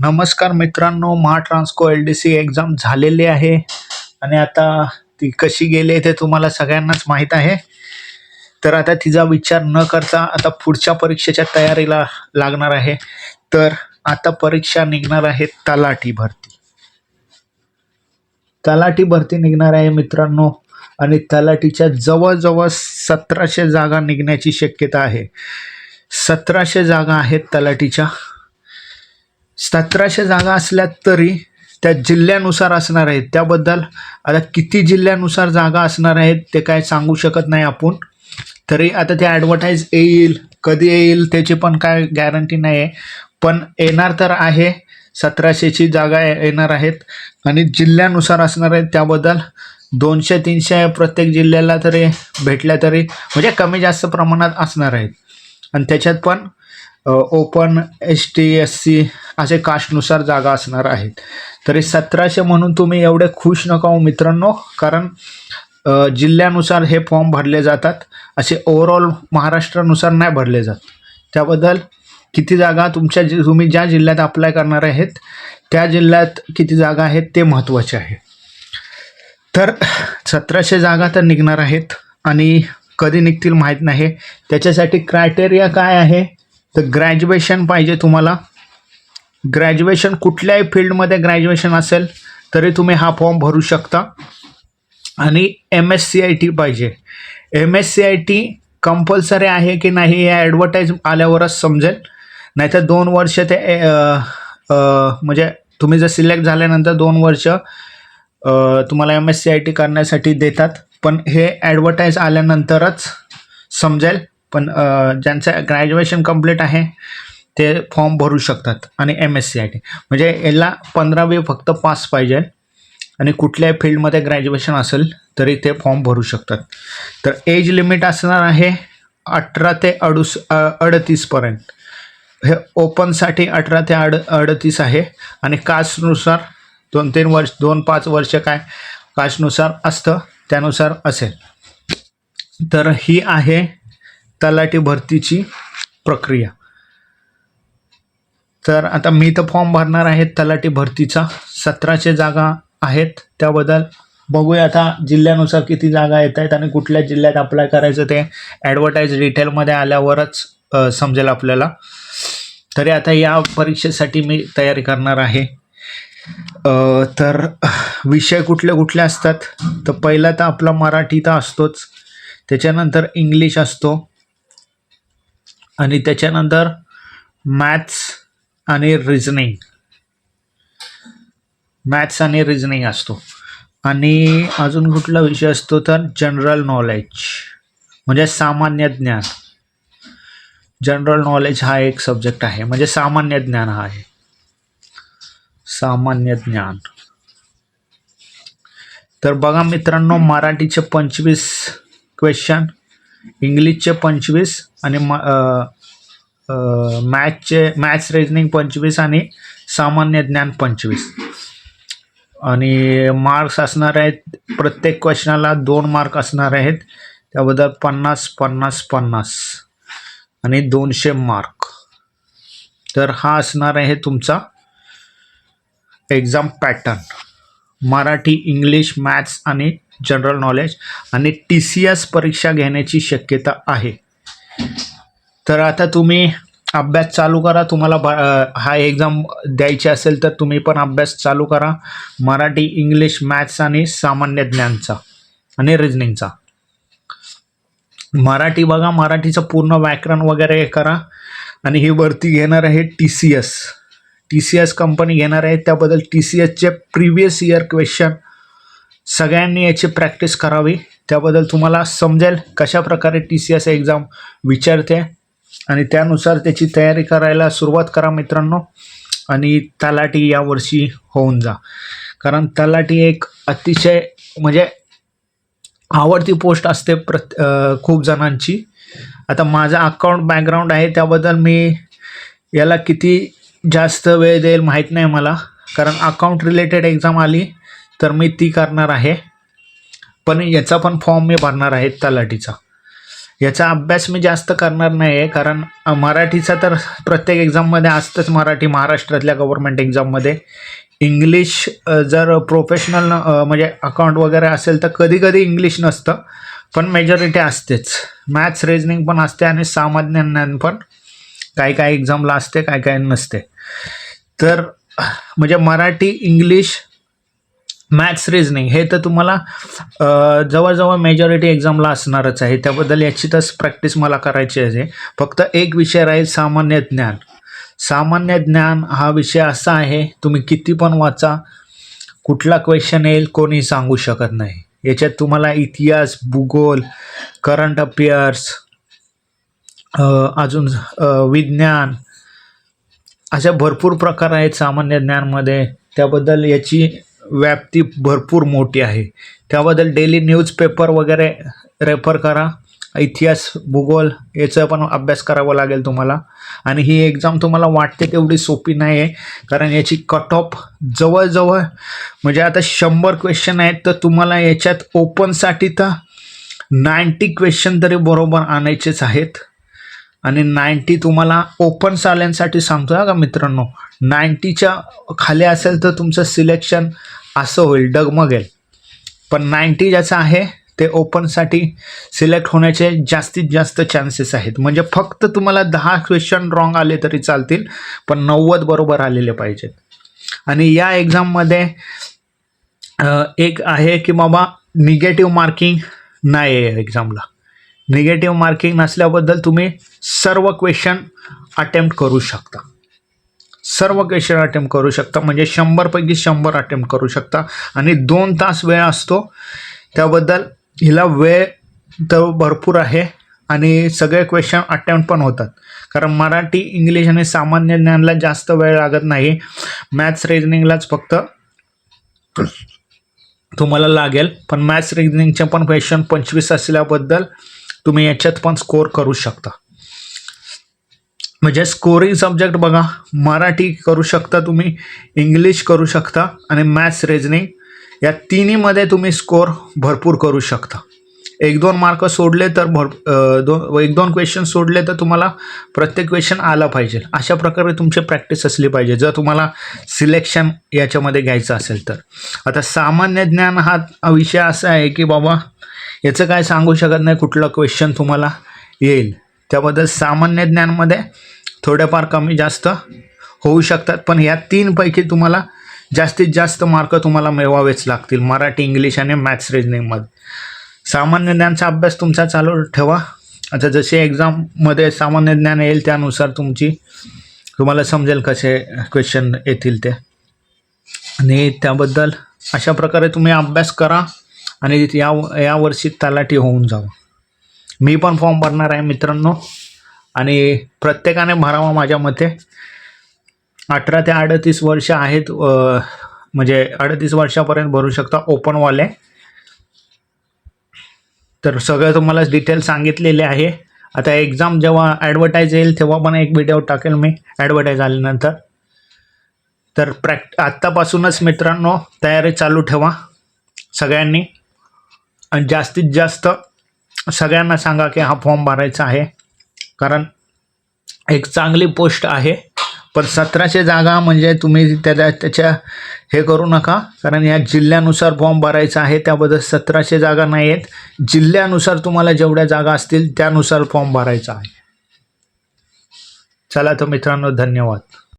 नमस्कार मित्रांनो Maha Transco L D C exam झालेली आहे. आणि आता ती कशी गेली ते तुम्हाला सगळ्यांनाच माहीत आहे. तर आता तिचा विचार न करता आता पुढच्या परीक्षेच्या तयारीला लागणार आहे. तर आता परीक्षा निघणार आहे तलाठी भरती. तलाठी भरती निघणार आहे मित्रांनो. आणि तलाठीच्या जवळजवळ सतराशे जागा निघण्याची शक्यता आहे. सतराशे जागा आहेत तलाठीच्या. सतराशे जागा असल्या तरी त्या जिल्ह्यानुसार असणार आहेत. त्याबद्दल आता किती जिल्ह्यानुसार जागा असणार आहेत ते काय सांगू शकत नाही आपण. तरी आता ते ॲडव्हर्टाईज येईल कधी येईल त्याची पण काय गॅरंटी नाही आहे पण येणार तर आहे सतराशेची जागा येणार आहेत. आणि जिल्ह्यानुसार असणार आहेत त्याबद्दल दोनशे तीनशे प्रत्येक जिल्ह्याला तरी भेटल्या तरी म्हणजे कमी जास्त प्रमाणात असणार आहेत. आणि त्याच्यात पण open S T S C असे कास्टनुसार जागा असणार आहेत. तरी सतराशे म्हणून तुम्ही एवढे खुश नका हो मित्रांनो कारण जिल्ह्यानुसार हे फॉर्म भरले जातात. असे ओव्हरऑल महाराष्ट्रानुसार नाही भरले जात. त्याबद्दल किती जागा तुमच्या जि तुम्ही ज्या जिल्ह्यात अप्लाय करणार आहेत त्या जिल्ह्यात किती जागा आहेत ते महत्त्वाचे आहे. तर सतराशे जागा तर निघणार आहेत आणि कधी निघतील माहीत नाही. त्याच्यासाठी क्रायटेरिया काय आहे? तर ग्रॅज्युएशन पाहिजे तुम्हाला. ग्रॅज्युएशन कुठल्याही फील्डमध्ये ग्रॅज्युएशन असेल तरी तुम्ही हा फॉर्म भरू शकता. आणि M S C I T पाहिजे. M S C I T compulsory आहे की नाही हे ॲडव्हर्टाईज आल्यावरच समजेल. नाहीतर दोन वर्ष ते म्हणजे तुम्ही जर सिलेक्ट झाल्यानंतर दोन वर्ष तुम्हाला M S C I T करण्यासाठी देतात. पण हे ॲडव्हर्टाईज आल्यानंतरच समजेल. पण ज्यांचं ग्रॅज्युएशन कंप्लीट आहे ते फॉर्म भरू शकतात आणि M S C I T म्हणजे याला पंधरावी फक्त पास पाहिजे. आणि कुठल्याही फील्डमध्ये ग्रॅज्युएशन असेल तरी ते फॉर्म भरू शकतात. तर एज लिमिट असणार आहे अठरा ते अडुस अडतीसपर्यंत हे ओपनसाठी अठरा ते अड अडतीस आहे. आणि कास्टनुसार दोन तीन वर्ष दोन पाच वर्ष काय? कास्टनुसार असतं त्यानुसार असेल. तर ही आहे तलाठी भरतीची प्रक्रिया. तर आता मी तर फॉर्म भरणार आहे तलाठी भरतीचा. सतराशे जागा आहेत त्याबद्दल बघूया आता जिल्ह्यानुसार किती जागा येत आहेत आणि कुठल्या जिल्ह्यात अप्लाय करायचं ते ॲडव्हर्टाईज डिटेलमध्ये आल्यावरच समजेल आपल्याला. तरी आता या परीक्षेसाठी मी तयारी करणार आहे. तर विषय कुठले कुठले असतात? तर पहिला तर आपला मराठी तर असतोच. त्याच्यानंतर इंग्लिश असतो. आणि त्याच्यानंतर मॅथ्स आणि रिझनिंग मॅथ्स आणि रिझनिंग असतो. आणि अजून कुठला विषय असतो तर जनरल नॉलेज म्हणजे सामान्य ज्ञान. जनरल नॉलेज हा एक सब्जेक्ट आहे म्हणजे सामान्य ज्ञान हा आहे. सामान्य ज्ञान. तर बघा मित्रांनो मराठीचे पंचवीस क्वेश्चन इंग्लिशचे पंचवीस आणि म मॅथचे मॅथ्स रिजनिंग पंचवीस आणि सामान्य ज्ञान पंचवीस. आणि मार्क्स असणार आहेत प्रत्येक क्वेश्चनाला दोन मार्क असणार आहेत. त्याबद्दल पन्नास पन्नास पन्नास. आणि दोनशे मार्क तर हा असणार आहे तुमचा exam pattern Marathi English maths आणि जनरल नॉलेज आणि टी सी एस परीक्षा घेण्याची शक्यता आहे. तर आता तुम्ही अभ्यास चालू करा. तुम्हाला ब हा एक्झाम द्यायची असेल तर तुम्ही पण अभ्यास चालू करा. मराठी इंग्लिश मॅथ्स आणि सामान्य ज्ञानचा आणि रिजनिंगचा मराठी बघा. मराठीचं पूर्ण व्याकरण वगैरे हे करा. आणि ही भरती घेणार आहे T C S T C S company घेणार आहे. त्याबद्दल टी सी एसचे प्रिव्हियस इयर क्वेश्चन सगळ्यांनी याची प्रॅक्टिस करावी. त्याबद्दल तुम्हाला समजेल कशा प्रकारे टी सी एस एक्झाम विचारते आणि त्यानुसार त्याची तयारी करायला सुरुवात करा मित्रांनो आणि तलाठी यावर्षी होऊन जा. कारण तलाठी एक अतिशय म्हणजे आवडती पोस्ट असते प्रत खूप जणांची. आता माझा अकाउंट बॅकग्राऊंड आहे त्याबद्दल मी याला किती जास्त वेळ देईल माहीत नाही मला. कारण अकाउंट रिलेटेड एक्झाम आली. तर मी ती करणार आहे. पण याचा पण फॉर्म मी भरणार आहे तलाठीचा. याचा अभ्यास मी जास्त करणार नाही आहे कारण मराठीचा तर प्रत्येक एक्झाममध्ये असतंच मराठी महाराष्ट्रातल्या गव्हर्मेंट एक्झाममध्ये इंग्लिश जर प्रोफेशनल म्हणजे अकाउंट वगैरे असेल तर कधी कधी इंग्लिश नसतं पण मेजॉरिटी असतेच. मॅथ्स रिजनिंग पण असते आणि सामान्य ज्ञान पण काही काही एक्झामला असते काही काही नसते. तर म्हणजे मराठी इंग्लिश मॅथ्स रिजनिंग हे तर तुम्हाला जवळजवळ मेजॉरिटी एक्झामला असणारच आहे. त्याबद्दल याची तर प्रॅक्टिस मला करायची आहे. फक्त एक विषय राहील सामान्य ज्ञान. सामान्य ज्ञान हा विषय असा आहे तुम्ही किती पण वाचा कुठला क्वेश्चन येईल कोणी सांगू शकत नाही. याच्यात तुम्हाला इतिहास भूगोल करंट अफेअर्स अजून विज्ञान अशा भरपूर प्रकार आहेत सामान्य ज्ञानमध्ये. त्याबद्दल याची व्याप्ती भरपूर मोठी आहे. त्याबद्दल डेली न्यूजपेपर वगैरे रेफर करा. इतिहास भूगोल याचा पण अभ्यास करावा लागेल तुम्हाला. आणि ही एक्झाम तुम्हाला वाटते तेवढी सोपी नाही आहे कारण याची कट ऑफ जवळजवळ म्हणजे आता शंभर क्वेश्चन आहेत तर तुम्हाला याच्यात ओपनसाठी तर नाईंटी क्वेश्चन तरी बरोबर आणायचेच आहेत. आणि नाईंटी तुम्हाला ओपन साल्यांसाठी सांगतो का मित्रांनो? नाईंटीच्या खाली असेल तर तुमचं सिलेक्शन असं होईल डगमगेल. पण नाईंटी ज्याचं आहे ते ओपनसाठी सिलेक्ट होण्याचे जास्तीत जास्त चान्सेस आहेत. म्हणजे फक्त तुम्हाला दहा क्वेश्चन रॉंग आले तरी चालतील पण नव्वद बरोबर आलेले पाहिजेत. आणि या एक्झाममध्ये एक आहे की बाबा निगेटिव्ह मार्किंग नाही आहे या एक्झामला निगेटिव्ह मार्किंग नसल्याबद्दल तुम्ही सर्व क्वेश्चन अटेम्प्ट करू शकता. सर्व क्वेश्चन अटेम्प्ट करू शकता. म्हणजे शंभरपैकी शंभर अटेम्प्ट करू शकता. आणि दोन तास वेळ असतो. त्याबद्दल हिला वेळ तर भरपूर आहे. आणि सगळे क्वेश्चन अटेम्प्ट पण होतात. कारण मराठी इंग्लिश आणि सामान्य ज्ञानला जास्त वेळ लागत नाही. मॅथ्स रिजनिंगलाच फक्त तुम्हाला लागेल. पण मॅथ्स रिजनिंगचे पण क्वेश्चन पंचवीस असल्याबद्दल तुम्ही याच्यात पण स्कोर करू शकता. म्हणजे स्कोरिंग सब्जेक्ट बघा. मराठी करू शकता तुम्ही इंग्लिश करू शकता आणि मॅथ्स रिजनिंग या तिन्हीमध्ये तुम्ही स्कोर भरपूर करू शकता. एक दोन मार्क सोडले तर भर दोन एक दोन क्वेश्चन सोडले तर तुम्हाला प्रत्येक क्वेश्चन आला पाहिजे. अशा प्रकारे तुमची प्रॅक्टिस असली पाहिजे. जर तुम्हाला सिलेक्शन याच्यामध्ये घ्यायचं असेल तर. आता सामान्य ज्ञान हा विषय असा आहे की बाबा याचं काय सांगू शकत नाही कुठलं क्वेश्चन तुम्हाला येईल. त्याबद्दल सामान्य ज्ञानमध्ये थोडेफार कमी जास्त होऊ शकतात. पण या तीनपैकी तुम्हाला जास्तीत जास्त मार्क तुम्हाला मिळवावेच लागतील. मराठी इंग्लिश आणि मॅथ्स रिजनिंगमध्ये सामान्य ज्ञानचा अभ्यास तुमचा चालू ठेवा. आता जसे एक्झाममध्ये सामान्य ज्ञान येईल त्यानुसार तुमची तुम्हाला समजेल कसे क्वेश्चन येतील ते. आणि त्याबद्दल अशा प्रकारे तुम्ही अभ्यास करा आणि या यावर्षी तलाठी होऊन जावा. मी पण फॉर्म भरणार आहे मित्रांनो. आणि प्रत्येकाने भरावा माझ्या मते. अठरा ते अडतीस वर्ष आहेत म्हणजे अडतीस वर्षापर्यंत भरू शकता ओपनवाले. तर सगळं तुम्हाला डिटेल सांगितलेले आहे. आता एक्झाम जेव्हा ॲडव्हर्टाईज येईल तेव्हा पण एक व्हिडिओ टाकेल मी ॲडव्हर्टाईज आल्यानंतर. तर प्रॅक्ट आत्तापासूनच मित्रांनो तयारी चालू ठेवा सगळ्यांनी. आणि जास्तीत जास्त सगळ्यांना सांगा की हा फॉर्म भरायचा आहे. कारण एक चांगली पोस्ट आहे. पण सतराशे जागा म्हणजे तुम्ही त्याला त्याच्या हे करू नका. कारण या जिल्ह्यानुसार फॉर्म भरायचा आहे. त्याबद्दल सतराशे जागा नाही आहेत जिल्ह्यानुसार तुम्हाला जेवढ्या जागा असतील त्यानुसार फॉर्म भरायचा आहे. चला तर मित्रांनो धन्यवाद.